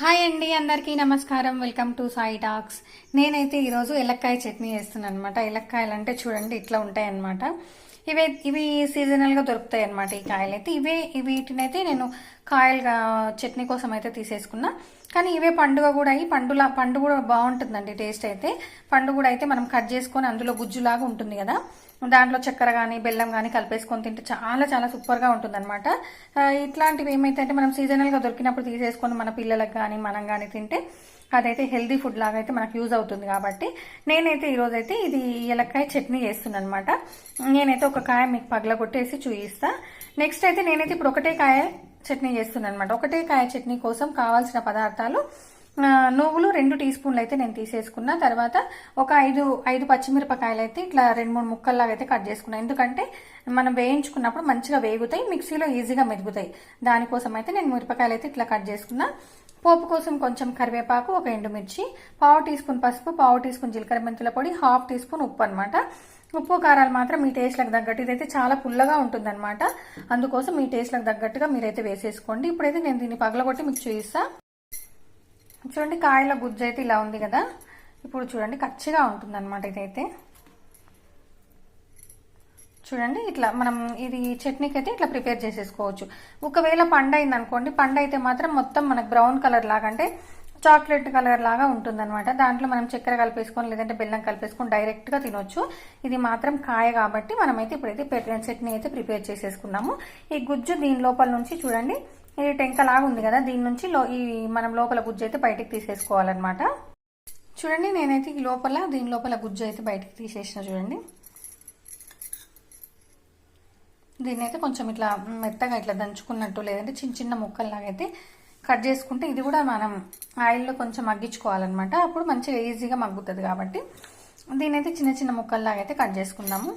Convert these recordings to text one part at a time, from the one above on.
Hi అండి అందరికీ నమస్కారం. Welcome to Sai talks. నేనైతే ఈరోజు ఎలక్కాయ చట్నీ చేస్తున్నాను అనమాట ఎలక్కాయలు అంటే చూడండి ఇట్లా ఉంటాయి అనమాట ఇవే ఇవి సీజనల్గా దొరుకుతాయి అనమాట ఈ కాయలు అయితే ఇవే వీటినైతే నేను కాయలుగా చట్నీ కోసం అయితే తీసేసుకున్నా. కానీ ఇవే పండుగ కూడా అయ్యి పండులా పండు కూడా బాగుంటుందండి టేస్ట్ అయితే. పండు కూడా అయితే మనం కట్ చేసుకొని అందులో గుజ్జులాగా ఉంటుంది కదా. దాంట్లో చక్కెర కానీ బెల్లం కానీ కలిపేసుకొని తింటే చాలా చాలా సూపర్గా ఉంటుంది అనమాట ఇట్లాంటివి ఏమైతే అంటే మనం సీజనల్గా దొరికినప్పుడు తీసేసుకొని మన పిల్లలకు కానీ మనం కానీ తింటే అదైతే హెల్దీ ఫుడ్ లాగా అయితే మనకు యూజ్ అవుతుంది కాబట్టి నేనైతే ఈరోజు అయితే ఇది ఎలక్కాయ చట్నీ చేస్తున్నాను అనమాట నేనైతే ఒక కాయ మీకు పగలగొట్టేసి చూపిస్తా. నెక్స్ట్ అయితే నేనైతే ఇప్పుడు ఒకటే కాయ చట్నీ చేస్తున్నాను అనమాట ఒకటే కాయ చట్నీ కోసం కావాల్సిన పదార్థాలు నువ్వులు రెండు టీ స్పూన్లు అయితే నేను తీసేసుకున్నా. తర్వాత ఒక ఐదు ఐదు పచ్చిమిరపకాయలు అయితే ఇట్లా రెండు మూడు ముక్కల్లాగా అయితే కట్ చేసుకున్నాను ఎందుకంటే మనం వేయించుకున్నప్పుడు మంచిగా వేగుతాయి మిక్సీలో ఈజీగా మెదుగుతాయి. దానికోసం అయితే నేను మిరపకాయలు అయితే ఇట్లా కట్ చేసుకున్నా. పోపు కోసం కొంచెం కరివేపాకు ఒక ఎండుమిర్చి పావు టీ స్పూన్ పసుపు పావు టీ స్పూన్ జీలకర్ర మెంతుల పొడి హాఫ్ టీ స్పూన్ ఉప్పు అనమాట ఉప్పు కారాలు మాత్రం మీ టేస్ట్లకు తగ్గట్టు. ఇదైతే చాలా పుల్లగా ఉంటుందన్నమాట. అందుకోసం మీ టేస్ట్లకు తగ్గట్టుగా మీరైతే వేసేసుకోండి. ఇప్పుడైతే నేను దీన్ని పగలగొట్టి మీకు చూపిస్తా. చూడండి కాయల గుజ్జు అయితే ఇలా ఉంది కదా. ఇప్పుడు చూడండి కచ్చిగా ఉంటుంది అనమాట ఇదైతే. చూడండి ఇట్లా మనం ఇది చట్నీకి అయితే ఇట్లా ప్రిపేర్ చేసేసుకోవచ్చు. ఒకవేళ పండు అయింది అనుకోండి పండు అయితే మాత్రం మొత్తం మనకు బ్రౌన్ కలర్ లాగా అంటే చాక్లెట్ కలర్ లాగా ఉంటుందన్నమాట. దాంట్లో మనం చక్కెర కలిపేసుకొని లేదంటే బెల్లం కలిపేసుకొని డైరెక్ట్గా తినొచ్చు. ఇది మాత్రం కాయ కాబట్టి మనమైతే ఇప్పుడైతే పె- చట్నీ అయితే ప్రిపేర్ చేసేసుకున్నాము. ఈ గుజ్జు దీని లోపల నుంచి చూడండి. ఇది టెంకలాగా ఉంది కదా దీని నుంచి లో ఈ మనం లోపల గుజ్జు అయితే బయటికి తీసేసుకోవాలన్నమాట. చూడండి నేనైతే ఈ లోపల దీని లోపల గుజ్జు అయితే బయటికి తీసేసిన చూడండి. దీన్ని అయితే కొంచెం ఇట్లా మెత్తగా ఇట్లా దంచుకున్నట్టు లేదంటే చిన్న చిన్న ముక్కల్లాగైతే అయితే కట్ చేసుకుంటే ఇది కూడా మనం ఆయిల్లో కొంచెం మగ్గించుకోవాలన్నమాట. అప్పుడు మంచిగా ఈజీగా మగ్గుతుంది కాబట్టి దీని అయితే చిన్న చిన్న ముక్కల్లాగా అయితే కట్ చేసుకుందాము.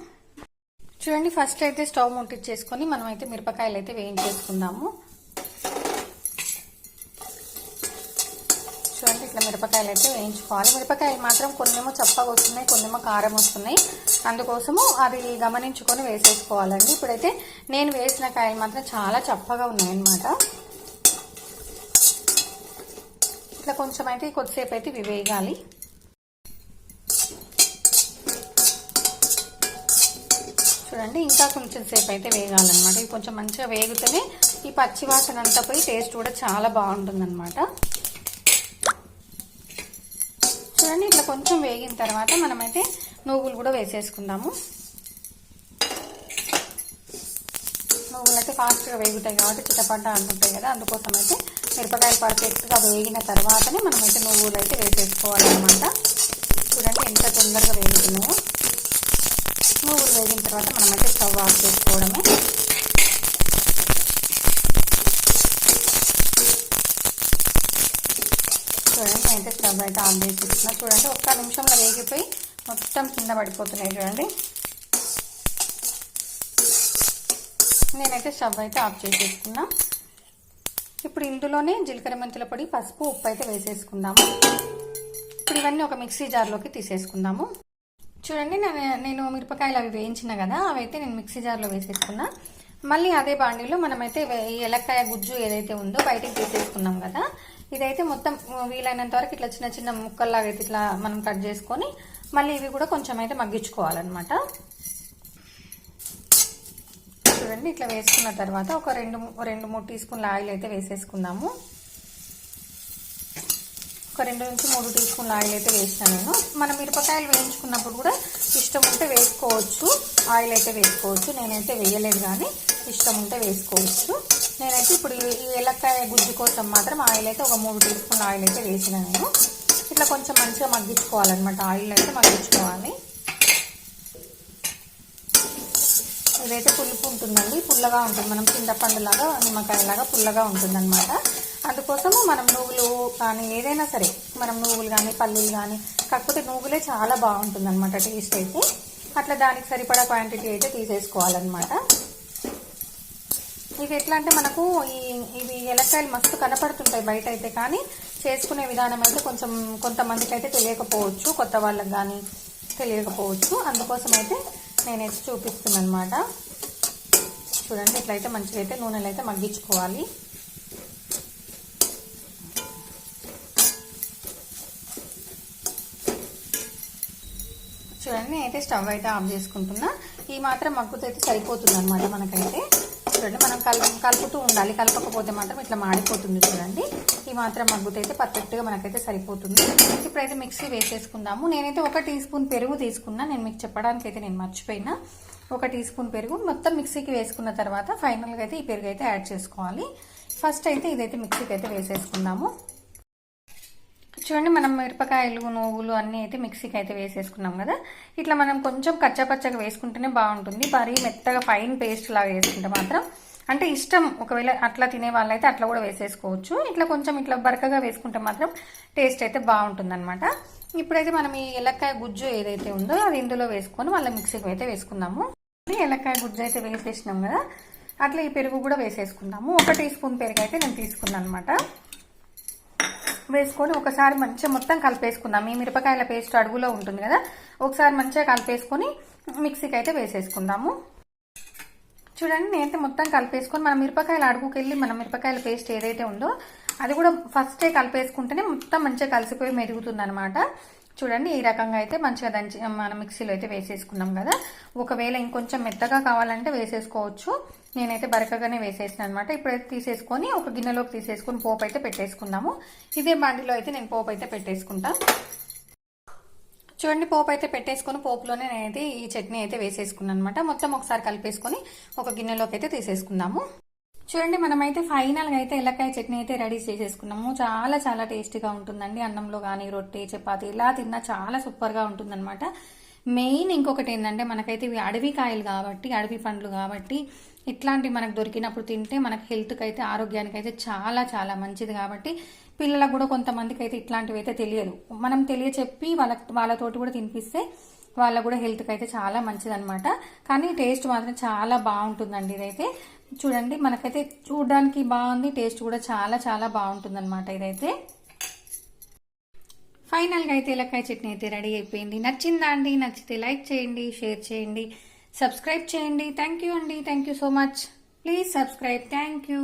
చూడండి ఫస్ట్ అయితే స్టవ్ ముట్టించేసుకొని మనం అయితే మిరపకాయలు అయితే వేయించేసుకుందాము. చూడండి ఇట్లా మిరపకాయలు అయితే వేయించుకోవాలి. మిరపకాయలు మాత్రం కొన్నేమో చప్పగా వస్తున్నాయి కొన్నేమో కారం వస్తున్నాయి. అందుకోసము అది గమనించుకొని వేసేసుకోవాలండి. ఇప్పుడైతే నేను వేసిన కాయలు మాత్రం చాలా చప్పగా ఉన్నాయన్నమాట. ఇట్లా కొంచెం అయితే కొద్దిసేపు అయితే ఇవి వేగాలి. చూడండి ఇంకా కొంచెం సేపు అయితే వేగాలన్నమాట. ఇవి కొంచెం మంచిగా వేగితేనే ఈ పచ్చి వాసన అంతా పోయి టేస్ట్ కూడా చాలా బాగుంటుందన్నమాట. చూడండి ఇట్లా కొంచెం వేగిన తర్వాత మనమైతే నువ్వులు కూడా వేసేసుకుందాము. నువ్వులు అయితే ఫాస్ట్గా వేగుతాయి కాబట్టి చిట్టపడ్డ అంటుంటాయి కదా అందుకోసం అయితే మిరపకాయలు పర్ఫెక్ట్గా వేగిన తర్వాతనే మనమైతే నువ్వులు అయితే వేసేసుకోవాలన్నమాట. చూడండి ఎంత తొందరగా వేగుతున్నాయో. నువ్వులు వేగిన తర్వాత మనం అయితే స్టవ్ ఆఫ్ చేసుకోవడమే. చూడండి నేనైతే స్టవ్ అయితే ఆన్ చేసేస్తున్నా చూడండి ఒక్క నిమిషంలో వేగిపోయి మొత్తం కింద పడిపోతున్నాయి చూడండి. నేనైతే స్టవ్ అయితే ఆఫ్ చేసేసుకున్నా. ఇప్పుడు ఇందులోనే జీలకర్ర మెంతుల పొడి పసుపు ఉప్పు అయితే వేసేసుకుందాము. ఇప్పుడు ఇవన్నీ ఒక మిక్సీ జార్లోకి తీసేసుకుందాము. చూడండి నేను మిరపకాయలు అవి వేయించిన కదా అవి అయితే నేను మిక్సీ జార్లో వేసేసుకున్నా. మళ్ళీ అదే బాండీలో మనమైతే వే- ఈ ఎలక్కాయ గుజ్జు ఏదైతే ఉందో బయటికి తీసేసుకున్నాం కదా ఇదైతే మొత్తం వీలైనంత వరకు ఇట్లా చిన్న చిన్న ముక్కల్లాగా అయితే ఇట్లా మనం కట్ చేసుకొని మళ్ళీ ఇవి కూడా కొంచెం అయితే మగ్గించుకోవాలన్నమాట. చూడండి ఇట్లా వేసుకున్న తర్వాత ఒక రెండు రెండు మూడు టీ స్పూన్ల ఆయిల్ అయితే వేసేసుకుందాము. ఒక రెండు నుంచి మూడు టీ స్పూన్ల ఆయిల్ అయితే వేసిన నేను. మనం మిరపకాయలు వేయించుకున్నప్పుడు కూడా ఇష్టం ఉంటే వేసుకోవచ్చు. ఆయిల్ అయితే వేసుకోవచ్చు. నేనైతే వేయలేదు కానీ ఇష్టం ఉంటే వేసుకోవచ్చు. నేనైతే ఇప్పుడు ఈ- ఈ ఎలక్కాయ గుజ్జు కోసం మాత్రం ఆయిల్ అయితే ఒక మూడు టీ స్పూన్ల ఆయిల్ అయితే వేసిన నేను. ఇట్లా కొంచెం మంచిగా మగ్గించుకోవాలన్నమాట. ఆయిల్ అయితే మగ్గించుకోవాలి. ఇదైతే పులుపు ఉంటుందండి. పుల్లగా ఉంటుంది. మనం చింతపండులాగా నిమ్మకాయలాగా పుల్లగా ఉంటుందన్నమాట. అందుకోసము మనం నువ్వులు కానీ ఏదైనా సరే మనం నువ్వులు కానీ పల్లీలు కానీ కాకపోతే నువ్వులే చాలా బాగుంటుంది అనమాట టేస్ట్ అయితే. అట్లా దానికి సరిపడా క్వాంటిటీ అయితే తీసేసుకోవాలన్నమాట. ఇవి ఎట్లా అంటే మనకు ఈ ఇవి ఎలక్కాయలు మస్తు కనపడుతుంటాయి బయట అయితే కానీ చేసుకునే విధానం అయితే కొంచెం కొంతమందికి అయితే తెలియకపోవచ్చు. కొత్త వాళ్ళకి కానీ తెలియకపోవచ్చు. అందుకోసం అయితే నేనైతే చూపిస్తున్నాను అనమాట చూడండి ఇట్లయితే మంచిగా అయితే నూనెలు అయితే మగ్గించుకోవాలి. చూడండి నేనైతే స్టవ్ అయితే ఆఫ్ చేసుకుంటున్నా. ఈ మాత్రం మగ్గుతో అయితే సరిపోతుంది అనమాట మనకైతే. చూడండి మనం కల్ కలుపుతూ ఉండాలి. కలపకపోతే మాత్రం ఇట్లా మాడిపోతుంది చూడండి. ఈ మాత్రం మగ్గుతైతే పర్ఫెక్ట్గా మనకైతే సరిపోతుంది. ఇప్పుడైతే మిక్సీ వేసేసుకుందాము. నేనైతే ఒక టీ స్పూన్ పెరుగు తీసుకున్నా. నేను మీకు చెప్పడానికి అయితే నేను మర్చిపోయినా. ఒక టీ స్పూన్ పెరుగు మొత్తం మిక్సీకి వేసుకున్న తర్వాత ఫైనల్గా అయితే ఈ పెరుగు అయితే యాడ్ చేసుకోవాలి. ఫస్ట్ అయితే ఇదైతే మిక్సీకి అయితే వేసేసుకుందాము. చూడండి మనం మిరపకాయలు నువ్వులు అన్నీ అయితే మిక్సీకి అయితే వేసేసుకున్నాం కదా. ఇట్లా మనం కొంచెం కచ్చాపచ్చగా వేసుకుంటేనే బాగుంటుంది. మరీ మెత్తగా ఫైన్ పేస్ట్ లాగా వేసుకుంటే మాత్రం. అంటే ఇష్టం ఒకవేళ అట్లా తినే వాళ్ళైతే అట్లా కూడా వేసేసుకోవచ్చు. ఇట్లా కొంచెం ఇట్లా బరకగా వేసుకుంటే మాత్రం టేస్ట్ అయితే బాగుంటుంది అనమాట ఇప్పుడైతే మనం ఈ ఎలక్కాయ గుజ్జు ఏదైతే ఉందో అది ఇందులో వేసుకొని మళ్ళీ మిక్సీకి అయితే వేసుకుందాము. ఎలక్కాయ గుజ్జు అయితే వేసేసినాం కదా. అట్లా ఈ పెరుగు కూడా వేసేసుకుందాము. ఒక టీ స్పూన్ పెరుగు అయితే నేను తీసుకున్నాను అనమాట వేసుకొని ఒకసారి మంచిగా మొత్తం కలిపేసుకుందాం. ఈ మిరపకాయల పేస్ట్ అడుగులో ఉంటుంది కదా? ఒకసారి మంచిగా కలిపేసుకొని మిక్సీకి అయితే వేసేసుకుందాము. చూడండి నేనైతే మొత్తం కలిపేసుకొని మన మిరపకాయల అడుగుకి వెళ్ళి మన మిరపకాయల పేస్ట్ ఏదైతే ఉందో అది కూడా ఫస్టే కలిపేసుకుంటేనే మొత్తం మంచిగా కలిసిపోయి మెరుగుతుందనమాట చూడండి ఈ రకంగా అయితే మంచిగా దంచి మన మిక్సీలో అయితే వేసేసుకున్నాం కదా? ఒకవేళ ఇంకొంచెం మెత్తగా కావాలంటే వేసేసుకోవచ్చు. నేనైతే బరకగానే వేసేసిన అనమాట ఇప్పుడైతే తీసేసుకొని ఒక గిన్నెలోకి తీసేసుకొని పోపు అయితే పెట్టేసుకున్నాము ఇదే బాండిలో అయితే నేను పోపు అయితే పెట్టేసుకుంటా. చూడండి పోపు అయితే పెట్టేసుకొని పోపులోనే నేనైతే ఈ చట్నీ అయితే వేసేసుకున్నాను అనమాట మొత్తం ఒకసారి కలిపేసుకొని ఒక గిన్నెలోకి అయితే తీసేసుకుందాము. చూడండి మనమైతే ఫైనల్గా అయితే ఎల్లకాయ చట్నీ అయితే రెడీ చేసేసుకున్నాము. చాలా చాలా టేస్టీగా ఉంటుందండి. అన్నంలో కానీ రొట్టె చపాతి ఇలా తిన్నా చాలా సూపర్గా ఉంటుందన్నమాట. మెయిన్ ఇంకొకటి ఏంటంటే మనకైతే ఇవి అడవి కాయలు కాబట్టి అడవి పండ్లు కాబట్టి ఇట్లాంటివి మనకు దొరికినప్పుడు తింటే మనకి హెల్త్కి అయితే ఆరోగ్యానికి అయితే చాలా చాలా మంచిది కాబట్టి పిల్లలకు కూడా కొంతమందికి అయితే ఇట్లాంటివి అయితే తెలియదు. మనం తెలియచెప్పి వాళ్ళ వాళ్ళతోటి కూడా తినిపిస్తే వాళ్ళకు కూడా హెల్త్కి అయితే చాలా మంచిది అనమాట కానీ టేస్ట్ మాత్రం చాలా బాగుంటుందండి ఇదైతే. చూడండి మనకైతే చూడడానికి బాగుంది టేస్ట్ కూడా చాలా చాలా బాగుంటుంది అనమాట ఇదైతే. ఫైనల్గా అయితే ఇలకాయ చట్నీ అయితే రెడీ అయిపోయింది. నచ్చిందా అండి? నచ్చితే లైక్ చేయండి షేర్ చేయండి సబ్స్క్రైబ్ చేయండి. థ్యాంక్ యూ అండి. Thank you so much. Please subscribe. Thank you.